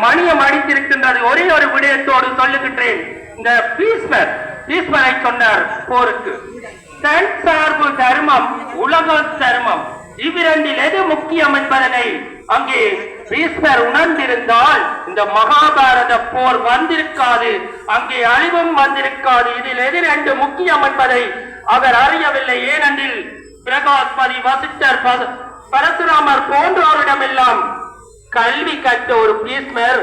மணியம் அடித்திருக்கின்றது. ஒரே ஒரு விடயத்தோடு சொல்லுகின்றேன். இந்த பீஸ்மர் பீஸ்மரை சொன்னார் போருக்கு. தன் சார்பு தர்மம் உலக தர்மம். இவ்விரண்டில் எது முக்கியம் என்பதனை அங்கே பீஸ்மர் உணர்ந்திருந்தால் இந்த மகாபாரத போர் வந்திருக்காது. அங்கே அழிவும் வந்திருக்காது. இதில் எது ரெண்டு முக்கியம் என்பதை அவர் அறியவில்லை. ஏனெனில் பிரகாஸ்பதி வசிஷ்டர் பர- பரசுராமர் போன்றோரிடமெல்லாம் கல்வி கற்ற ஒரு பீஸ்மர்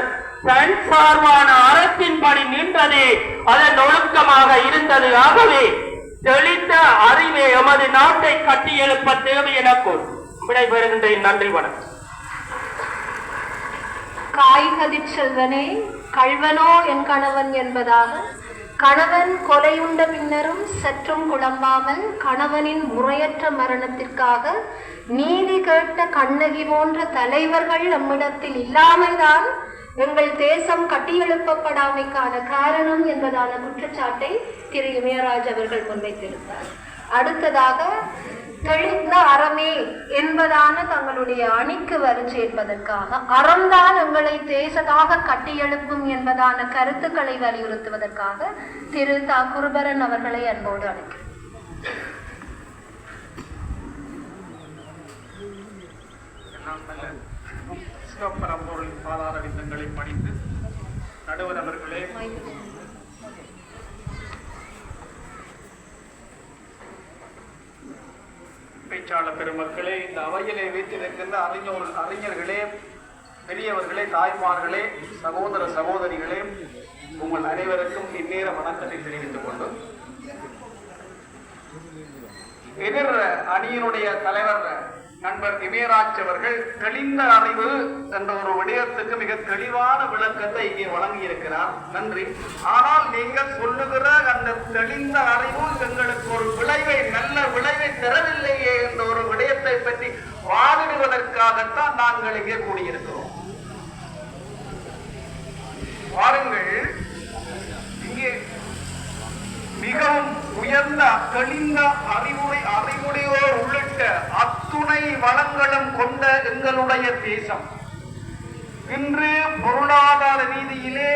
தன் சார்பான அறத்தின்படி நின்றதே அதன் ஒழுக்கமாக இருந்தது. ஆகவே தெளிந்த அறிவே எமது நாட்டை கட்டி எழுப்ப தேவை என விடைபெறுகின்றேன். நன்றி வணக்கம். காய்கதிர் செல்வனே கல்வனோ என் கணவன் என்பதாக கணவன் கொலையுண்ட பின்னரும் சற்றும் குழம்பாமல் கணவனின் முறையற்ற மரணத்திற்காக நீதி கேட்ட கண்ணகி போன்ற தலைவர்கள் நம்மிடத்தில் இல்லாமல்தான் எங்கள் தேசம் கட்டியெழுப்பப்படாமைக்கான காரணம் என்பதான குற்றச்சாட்டை திரு இமயராஜ் அவர்கள் முன்வைத்திருந்தார். அடுத்ததாக தெளிந்த அறமே என்பதான தங்களுடைய அணிக்கு வரி சேர்ப்பதற்காக அறம்தான் எங்களை தேசதாக கட்டியெழுப்பும் என்பதான கருத்துக்களை வலியுறுத்துவதற்காக திரு தா. குருபரன் அவர்களை அன்போடு அழைக்கிறேன். சிவப்பரம்பொருள் பாதார விந்தங்களை பணிந்து நடுவர் அவர்களே பேச்சாளர் பெருமக்களே இந்த அவையிலே வைத்திருக்கின்ற அறிஞர் அறிஞர்களே பெரியவர்களே தாய்மார்களே சகோதர சகோதரிகளே உங்கள் அனைவருக்கும் இந்நேர வணக்கத்தை தெரிவித்துக் கொண்டு. எதிர் அணியினுடைய தலைவர் நண்பர் இமயராஜ் அவர்கள் தெளிந்த அறிவு என்ற ஒரு விடயத்துக்கு மிக தெளிவான விளக்கத்தை இங்கே வழங்கியிருக்கிறார். நன்றி. ஆனால் நீங்கள் சொல்லுகிற அந்த தெளிந்த அறிவு எங்களுக்கு ஒரு விளைவை நல்ல விளைவை தரவில்லை என்ற ஒரு விடயத்தை பற்றி வாதிடுவதற்காகத்தான் நாங்கள் இங்கே கூடியிருக்கிறோம். பாருங்கள் இங்கே மிகவும் உயர்ந்த தெளிந்த அறிவுரை அறிவுடையோர் உள்ளிட்ட அத்துணை வளங்களும் கொண்ட எங்களுடைய தேசம். இன்று பொருளாதார ரீதியிலே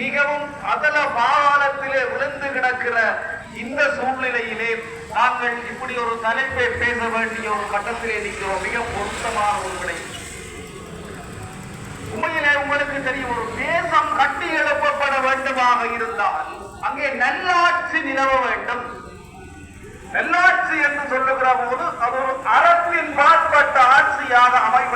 மிகவும் அதல பாதாளத்திலே விழுந்து கிடக்கிற இந்த சூழ்நிலையிலே நாங்கள் இப்படி ஒரு தலைப்பை பேச வேண்டிய ஒரு கட்டத்திலே நிற்கிறோம். மிக இருந்தால் அங்கே நல்லாட்சி நிலவ வேண்டும். நல்லாட்சி என்று சொல்லுகிற போது அது ஒரு அரசின் பாற்பட்ட ஆட்சியாக அமைவது